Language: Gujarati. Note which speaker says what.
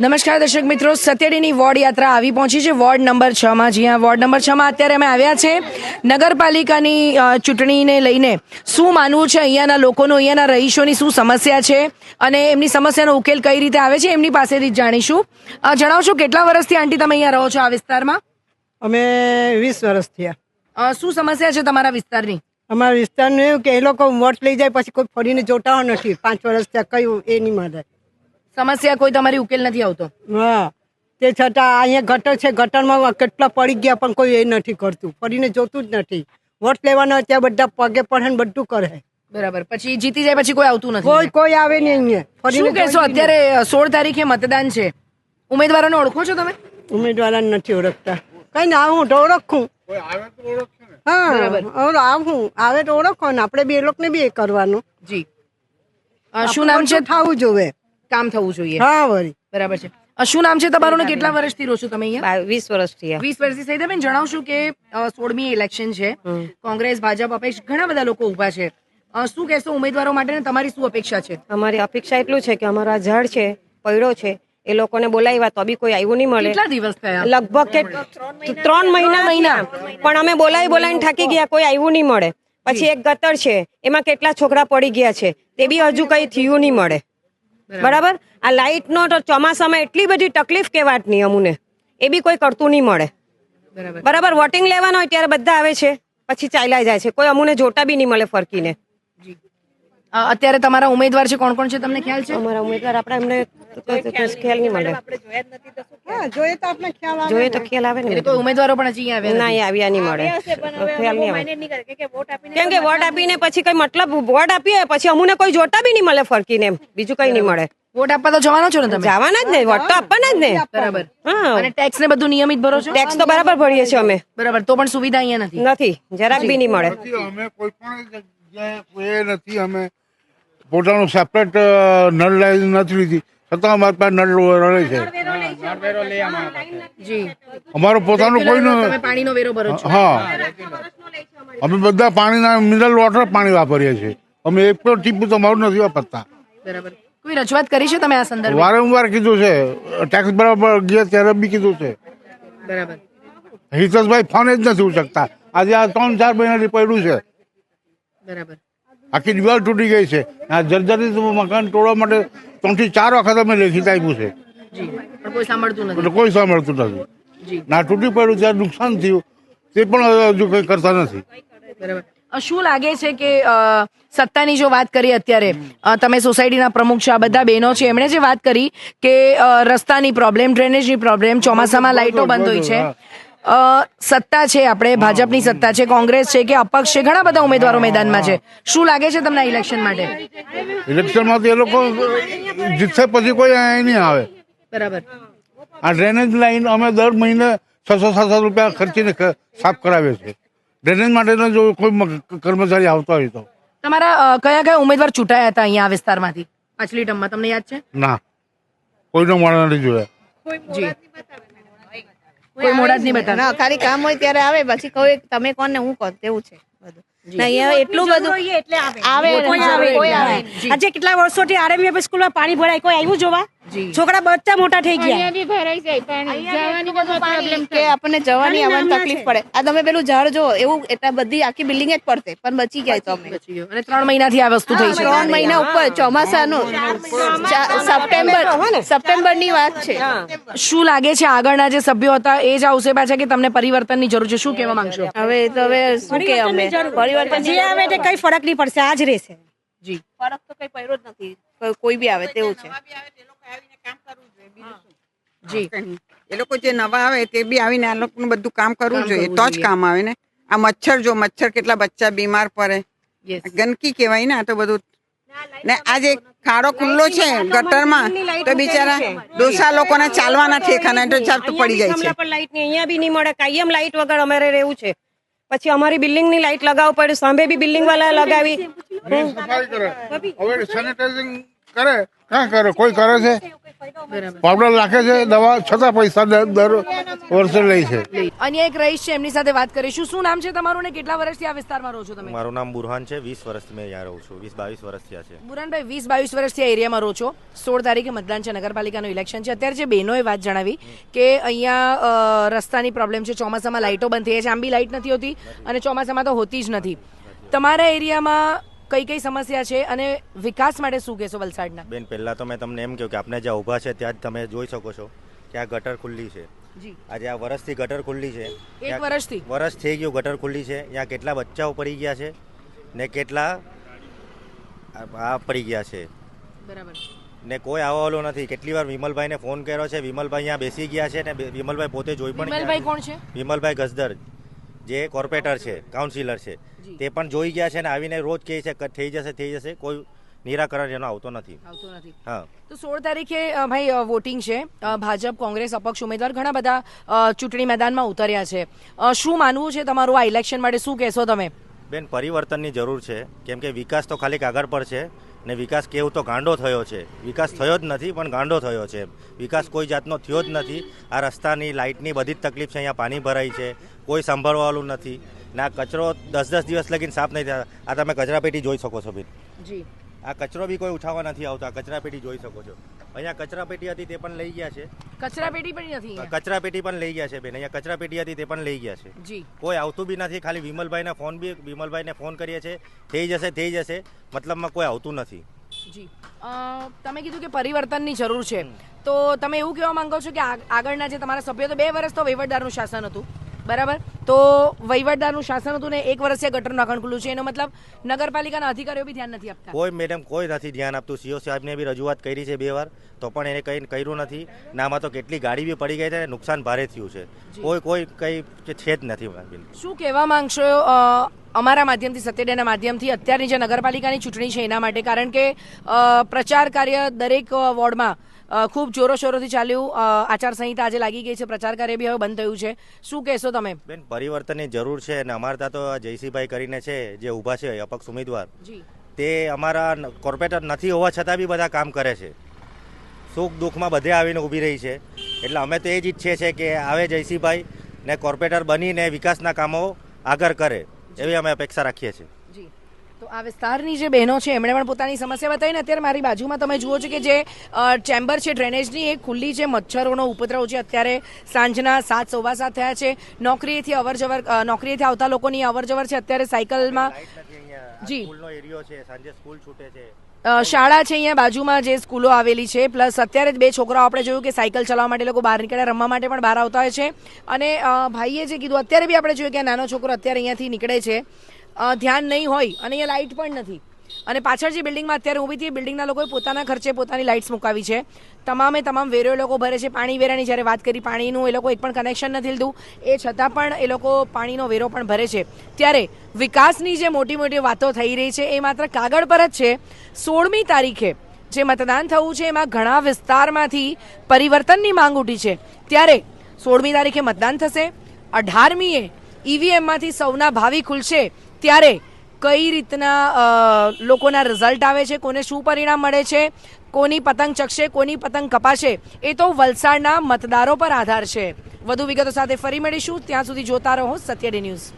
Speaker 1: નમસ્કાર દર્શક મિત્રો સત્યડીની વોર્ડ યાત્રા આવી પહોંચી છે. વોર્ડ નંબર છ માં જ્યાં વોર્ડ નંબર છ માં અત્યારે અમે આવ્યા છે. નગરપાલિકાની ચૂંટણીને લઈને શું માનવું છે અહીંયાના લોકોનું અહીંયાના રહીશોની શું સમસ્યા છે અને એમની સમસ્યાનો ઉકેલ કઈ રીતે આવે છે એમની પાસેથી જ જાણીશું. જણાવશો કેટલા વર્ષથી આંટી તમે અહીંયા રહો છો આ વિસ્તારમાં?
Speaker 2: અમે વીસ વર્ષ થયા.
Speaker 1: શું સમસ્યા છે તમારા વિસ્તારની?
Speaker 2: અમારા વિસ્તારનું એવું કે એ લોકો વોટ લઈ જાય પછી કોઈ ફરીને જોતા નથી. પાંચ વર્ષ ત્યાં કયું એ નહીં મળે
Speaker 1: સમસ્યા કોઈ તમારી ઉકેલ નથી આવતો.
Speaker 2: હા. તે છતાં અહીંયા ગટર છે ગટરમાં કેટલા પડી ગયા પણ કોઈ એ નથી કરતું. પડીને જોતું જ નથી. વોટ લેવાના ત્યાં બધા પગે પડે ને બધું કરે.
Speaker 1: બરાબર. પછી જીતી જાય પછી કોઈ આવતું નથી.
Speaker 2: કોઈ કોઈ આવે નહીં અહીંયા.
Speaker 1: શું કહેશો? અત્યારે સોળ તારીખે મતદાન છે. ઉમેદવારોને ઓળખો છો તમે?
Speaker 2: ઉમેદવારોને નથી ઓળખતા. કઈ ના હું તો ઓળખું. હા આવું. આવે તો ઓળખો ને. આપણે બી એ લોકોને બી એ કરવાનું.
Speaker 1: જી. શું નામ છે?
Speaker 2: થવું જોવે.
Speaker 1: કામ થવું જોઈએ.
Speaker 2: હા વળી.
Speaker 1: બરાબર છે. અ, શું નામ છે તમારું ને કેટલા વર્ષથી રહો છો તમે અહીંયા?
Speaker 3: વીસ વર્ષથી
Speaker 1: વીસ વર્ષથી સહિતાબેન જણાવશું કે સોળમી ઇલેક્શન છે. કોંગ્રેસ ભાજપ અપેક્ષ ઘણા બધા લોકો ઊભા છે. શું કહેશો ઉમેદવારો માટે ને તમારી શું અપેક્ષા છે?
Speaker 3: અમારી અપેક્ષા એટલું છે કે અમારો આ ઝાડ છે પૈડો છે એ લોકોને બોલાવ્યા તો બી કોઈ આવ્યું નહીં મળે.
Speaker 1: કેટલા દિવસ થયા?
Speaker 3: લગભગ કે ત્રણ મહિના. મહિના પણ અમે બોલાવી બોલાવીને થાકી ગયા કોઈ આવ્યું નહીં મળે. પછી એક ગતર છે એમાં કેટલા છોકરા પડી ગયા છે તે બી હજુ કઈ થયું નહીં મળે. બરાબર. આ લાઇટ નો તો ચોમાસામાં એટલી બધી તકલીફ કે વાત નહીં અમુને. એ બી કોઈ કરતું નહીં મળે.
Speaker 1: બરાબર?
Speaker 3: વોટિંગ લેવાનું હોય ત્યારે બધા આવે છે. પછી ચાલ્યા જાય છે. કોઈ અમુને જોતા બી નહીં મળે ફરકીને.
Speaker 1: અત્યારે તમારા ઉમેદવાર છે કોણ કોણ છે તમને ખ્યાલ છે?
Speaker 3: અમારા ઉમેદવાર આપણે એમને ખ્યાલ નહીં મળે.
Speaker 2: જોઈએ તો આપણે ખ્યાલ આવે
Speaker 3: જોઈએ તો ખ્યાલ આવે ને
Speaker 1: કોઈ ઉમેદવારો પણ હજી આવ્યા
Speaker 3: ના આવ્યા નહીં મળે. ખ્યાલ નહીં આવે. કેમ કે વોટ આપીને પછી કઈ મતલબ વોટ આપીએ પછી અમને કોઈ જોતા બી નહીં મળે ફરકીને એમ. બીજું કઈ નહીં મળે.
Speaker 1: વોટ આપવા તો જવાનો છો ને તમે?
Speaker 3: જવાના જ ને વોટ તો આપવાના જ ને.
Speaker 1: બરાબર.
Speaker 3: હા.
Speaker 1: અને ટેક્સ ને બધું નિયમિત ભરો છો?
Speaker 3: ટેક્સ તો બરાબર ભરીએ છીએ અમે.
Speaker 1: બરાબર તો પણ સુવિધા અહીંયા નથી.
Speaker 3: નથી જરાક બી નહીં મળે.
Speaker 4: અમે કોઈ પણ જગ્યાએ નથી અમે પોતાનું સેપરેટ નળ લાઈન નથી લીધી. છતાં અમારી પાસે નળ રળે છે.
Speaker 1: જી.
Speaker 4: અમારું પોતાનું કોઈ
Speaker 1: પાણીનો વેરો ભરો
Speaker 4: હા. અમે બધા પાણીના મિનરલ વોટર પાણી વાપરીએ છીએ. અમે એક પણ ટીપું તમારું નથી વાપરતા.
Speaker 1: બરાબર. કોઈ રજૂઆત કરી છે તમે આ સંદર્ભે?
Speaker 4: વારંવાર કીધું છે. ટેક્સ બરાબર ગયા ત્યારે બી કીધું છે.
Speaker 1: બરાબર.
Speaker 4: હિતેશભાઈ ફોન જ નથી ઉચકતા આજે આ ત્રણ ચાર મહિનાથી પડ્યું છે.
Speaker 1: બરાબર.
Speaker 4: આખી દિવાલ તૂટી ગઈ છે. આ જર્જરિત મકાન તોડવા માટે ત્રણથી ચાર વખત અમે લેખિત આપ્યું છે.
Speaker 1: કોઈ સાંભળતું નથી.
Speaker 4: કોઈ સાંભળતું નથી. ના તૂટી પડ્યું ત્યારે નુકસાન થયું તે પણ હજુ કંઈ કરતા નથી.
Speaker 1: બરાબર. શું લાગે છે કે સત્તાની જો વાત કરીએ અત્યારે તમે સોસાયટીના પ્રમુખ છો આ બધા બહેનો છે એમણે જે વાત કરી કે રસ્તાની પ્રોબ્લેમ ડ્રેનેજની પ્રોબ્લેમ ચોમાસામાં લાઇટો બંધ હોય છે. સત્તા છે આપણે ભાજપની સત્તા છે કોંગ્રેસ છે કે અપક્ષ છે ઘણા બધા ઉમેદવારો મેદાનમાં છે. શું લાગે છે તમને ઇલેક્શન માટે?
Speaker 4: ઇલેક્શનમાં તો એ લોકો જીતશે પછી કોઈ અહીં નહીં આવે.
Speaker 1: બરાબર.
Speaker 4: આ ડ્રેનેજ લાઈન અમે દર મહિને છસો સાતસો રૂપિયા ખર્ચીને સાફ કરાવીએ છીએ. ડ્રેનેજ માટેનો જો કોઈ કર્મચારી આવતો હોય તો.
Speaker 1: તમારા કયા કયા ઉમેદવાર ચૂંટાયા હતા અહીંયા આ વિસ્તારમાંથી? પાછલી ટર્મમાં તમને યાદ છે?
Speaker 4: ના. કોઈનો મળવા નથી જોયા.
Speaker 1: જી. કોઈ મોડા જ નહીં બતાવે.
Speaker 5: ના ખાલી કામ હોય ત્યારે આવે પછી કોઈ તમે કોણ ને હું કોણ તેવું છે બધું. ને અહીંયા એટલું બધું આવે.
Speaker 6: આવે
Speaker 5: કોઈ આવે
Speaker 6: આજે કેટલા વર્ષોથી આરએમએફ સ્કૂલમાં પાણી ભરાય કોઈ આવ્યું જોવા? છોકરા બચ્ચા મોટા થઈ ગયા.
Speaker 5: અહીંયા બી ભરાઈ જાય પાણી જવાની બધું પ્રોબ્લેમ કે આપણને જવાની આવવાની તકલીફ પડે. આ તમે પેલું ઝાડ જો એવું એટલા બધી આખી બિલ્ડિંગ જ પડતે પણ બચી ગયા તો અમે.
Speaker 1: અને ત્રણ મહિનાથી આ વસ્તુ થઈ છે.
Speaker 5: ત્રણ મહિના ઉપર ચોમાસાનું. સપ્ટેમ્બર સપ્ટેમ્બરની. વાત છે.
Speaker 1: શું લાગે છે આગળના જે સભ્યો હતા એ જ આવશે પાછા કે તમને પરિવર્તનની જરૂર છે? શું કહેવા માંગશો?
Speaker 5: હવે તો હવે શું કે અમે? પરિવર્તન
Speaker 6: જે આવે તે કઈ ફરક નહીં પડશે આ જ રહેશે.
Speaker 1: જી.
Speaker 5: ફરક તો કઈ પડ્યો જ નથી. કોઈ- કોઈ બી આવે તેવું છે.
Speaker 1: જી.
Speaker 7: એ લોકો જે નવા આવે તે બી આવીને આ લોકોનું બધું કામ કરવું જોઈએ. તો જ કામ આવે ને. આ મચ્છર જો મચ્છર કેટલા બચ્ચા બીમાર પડે. ગંદકી કહેવાય ને આ તો બધું. ને આ જે ખાડો ખુલ્લો છે ગટરમાં તો બિચારા ડોસા લોકોના ચાલવાના ઠેકાના તો ચાલતું પડી જાય છે.
Speaker 3: લાઈટની અહીંયા બી નહીં મળે. કાયમ લાઈટ વગર અમારે રહેવું છે. પછી અમારી બિલ્ડિંગની લાઈટ લગાવવું પડે. સાંભે બી બિલ્ડિંગ વાળા લગાવી.
Speaker 4: હવે કરે? ક્યાં કરે? કોઈ કરે છે? પાવડર રાખે છે દવા છતાં પૈસા દર દર વર્ષે લે છે.
Speaker 1: અન્ય એક રહીશ છે એમની સાથે વાત કરીશું. શું નામ છે તમારું ને કેટલા વર્ષથી આ વિસ્તારમાં રહો છો તમે?
Speaker 8: મારું નામ બુરહાન છે વીસ વર્ષથી મેં અહીંયા રહું છું. વીસ બાવીસ વર્ષથી થયા છે.
Speaker 1: બુરહાનભાઈ વીસ બાવીસ વર્ષથી આ એરિયામાં રહો છો. સોળ તારીખે મતદાન છે નગરપાલિકાનું ઇલેક્શન છે. અત્યારે જે બહેનોએ વાત જણાવી કે અહીંયા રસ્તાની પ્રોબ્લેમ છે ચોમાસામાં લાઇટો બંધ થઈ છે. આમ બી લાઇટ નથી હોતી અને ચોમાસામાં તો હોતી જ નથી. તમારા એરિયામાં કઈ કઈ સમસ્યા છે અને વિકાસ માટે શું કહેશો વલસાડના?
Speaker 8: બેન પહેલાં તો મેં તમને એમ કહ્યું કે આપણે જ્યાં ઊભા છે ત્યાં જ તમે જોઈ શકો છો કે આ ગટર ખુલ્લી છે. આજે આ વર્ષથી ગટર ખુલ્લી છે.
Speaker 1: એક વર્ષથી
Speaker 8: વરસ થઈ ગયું ગટર ખુલ્લી છે. ત્યાં કેટલા બચ્ચાઓ પડી ગયા છે ને કેટલા આ- પડી ગયા છે.
Speaker 1: બરાબર.
Speaker 8: ને કોઈ આવવાલો નથી. કેટલી વાર વિમલભાઈને ફોન કર્યો છે. વિમલભાઈ અહીંયા બેસી ગયા છે ને વિમલભાઈ પોતે જોઈ પણ
Speaker 1: વિમલભાઈ. કોણ છે?
Speaker 8: વિમલભાઈ ગસદર જે કોર્પોરેટર છે કાઉન્સિલર છે. તે પણ જોઈ ગયા છે ને આવીને રોજ કહે છે કે થઈ જશે થઈ જશે. કોઈ નિરાકરણ એનો આવતો નથી.
Speaker 1: આવતો નથી.
Speaker 8: હા.
Speaker 1: તો સોળ તારીખે ભાઈ વોટિંગ છે. ભાજપ કોંગ્રેસ અપક્ષ ઉમેદવાર ઘણા બધા ચૂંટણી મેદાનમાં ઉતર્યા છે. શું માનવું છે તમારું આ ઇલેક્શન માટે? શું કહેશો તમે?
Speaker 8: બેન પરિવર્તનની જરૂર છે. કેમ કે વિકાસ તો ખાલી કાગળ પર છે ને વિકાસ કેવું તો ગાંડો થયો છે. વિકાસ થયો જ નથી પણ ગાંડો થયો છે. વિકાસ કોઈ જાતનો થયો જ નથી. આ રસ્તાની લાઇટની બધી જ તકલીફ છે. અહીંયા પાણી ભરાય છે. કોઈ સંભાળવાવાળું નથી. ને કચરો દસ દસ દિવસ લગીને સાફ નહીં થયા. આ તમે કચરાપેટી જોઈ શકો છો બેન.
Speaker 1: જી.
Speaker 8: આ કચરો બી કોઈ ઉઠાવવા નથી આવતો. આ કચરાપેટી જોઈ શકો છો. અહીંયા કચરાપેટી હતી તે પણ લઈ ગયા છે.
Speaker 1: કચરા પેટી પણ નથી કચરા
Speaker 8: કચરાપેટી પણ લઈ ગયા છે બેન. અહીંયા કચરાપેટી હતી તે પણ લઈ ગયા છે.
Speaker 1: જી.
Speaker 8: કોઈ આવતું બી નથી. ખાલી વિમલભાઈને ફોન બી વિમલભાઈને ફોન કરીએ છે થઈ જશે થઈ જશે. મતલબમાં કોઈ આવતું નથી.
Speaker 1: જી. તમે કીધું કે પરિવર્તનની જરૂર છે. તો તમે એવું કહેવા માંગો છો કે આગળના જે તમારા સભ્યો તો બે વર્ષ તો વહીવટદારનું શાસન હતું. બરાબર? તો વહીવટદારનું શાસન હતું ને એક વર્ષે ગટર નાખણ ખુલ્લું છે. એનો મતલબ નગરપાલિકાના અધિકારીઓ બી ધ્યાન નથી આપતા.
Speaker 8: કોઈ મેડમ કોઈ નથી ધ્યાન આપતું. સીઓ સાહેબને બી રજૂઆત કરી છે બે વાર તો પણ એને કંઈ કર્યું નથી. નામાં તો કેટલી ગાડી બી પડી ગઈ છે નુકસાન ભારે થયું છે. કોઈ કોઈ કંઈ છે જ નથી
Speaker 1: શું કહેવા માંગશો અમારા માધ્યમથી સત્યડેના માધ્યમથી? અત્યારની જે નગરપાલિકાની ચૂંટણી છે એના માટે કારણ કે પ્રચાર કાર્ય દરેક વોર્ડમાં ખૂબ જોરોશોરોથી ચાલ્યું. આચારસંહિતા આજે લાગી ગઈ છે. પ્રચાર કાર્ય બી હવે બંધ થયું છે. શું કહેશો તમે?
Speaker 8: બેન પરિવર્તનની જરૂર છે અને અમારે ત્યાં તો જયસિંહભાઈ કરીને છે જે ઊભા છે અપક્ષ ઉમેદવાર તે અમારા કોર્પોરેટર નથી હોવા છતાં બી બધા કામ કરે છે. સુખ દુઃખમાં બધે આવીને ઊભી રહી છે. એટલે અમે તો એ જ ઈચ્છીએ છીએ કે આવે જયસિંહભાઈ ને કોર્પોરેટર બનીને વિકાસના કામો આગળ કરે એવી અમે અપેક્ષા રાખીએ છીએ.
Speaker 1: તો આ વિસ્તારની જે બહેનો છે એમણે પણ પોતાની સમસ્યા બતાવી ને અત્યારે મારી બાજુમાં તમે જુઓ છો કે જે ચેમ્બર છે ડ્રેનેજની એ ખુલ્લી છે મચ્છરોનો ઉપદ્રવ છે અત્યારે સાંજના સાત સવા સાત થયા છે. નોકરીએથી અવર જવર નોકરીએથી આવતા લોકોની અવર જવર છે અત્યારે સાયકલમાં જી.
Speaker 8: એરિયો છે સાંજે સ્કૂલ છૂટે છે.
Speaker 1: શાળા છે અહીંયા બાજુમાં જે સ્કૂલો આવેલી છે પ્લસ અત્યારે જ બે છોકરાઓ આપણે જોયું કે સાયકલ ચલાવવા માટે લોકો બહાર નીકળ્યા રમવા માટે પણ બહાર આવતા હોય છે. અને ભાઈએ જે કીધું અત્યારે બી આપણે જોયું કે નાનો છોકરો અત્યારે અહીંયાથી નીકળે છે. ધ્યાન નહીં હોય અને અહીંયા લાઇટ પણ નથી. અને પાછળ જે બિલ્ડિંગમાં અત્યારે ઊભી હતી બિલ્ડિંગના લોકોએ પોતાના ખર્ચે પોતાની લાઇટ્સ મુકાવી છે. તમામે તમામ વેરો એ લોકો ભરે છે. પાણી વેરાની જ્યારે વાત કરી, પાણીનું એ લોકો એક પણ કનેક્શન નથી લીધું. એ છતાં પણ એ લોકો પાણીનો વેરો પણ ભરે છે. ત્યારે વિકાસની જે મોટી મોટી વાતો થઈ રહી છે, એ માત્ર કાગળ પર જ છે. સોળમી તારીખે જે મતદાન થવું છે, એમાં ઘણા વિસ્તારમાંથી પરિવર્તનની માંગ ઉઠી છે. ત્યારે સોળમી તારીખે મતદાન થશે. અઢારમીએ ઈવીએમમાંથી સૌના ભાવિ ખુલશે. ત્યારે કઈ રીતના લોકોના રિઝલ્ટ આવે છે, કોને શું પરિણામ મળે છે, કોની પતંગ ચકશે, કોની પતંગ કપાશે, એ તો વલસાડના મતદારો પર આધાર છે. વધુ વિગતો સાથે ફરી મળીશું. ત્યાં સુધી જોતા રહો સત્યડી ન્યૂઝ.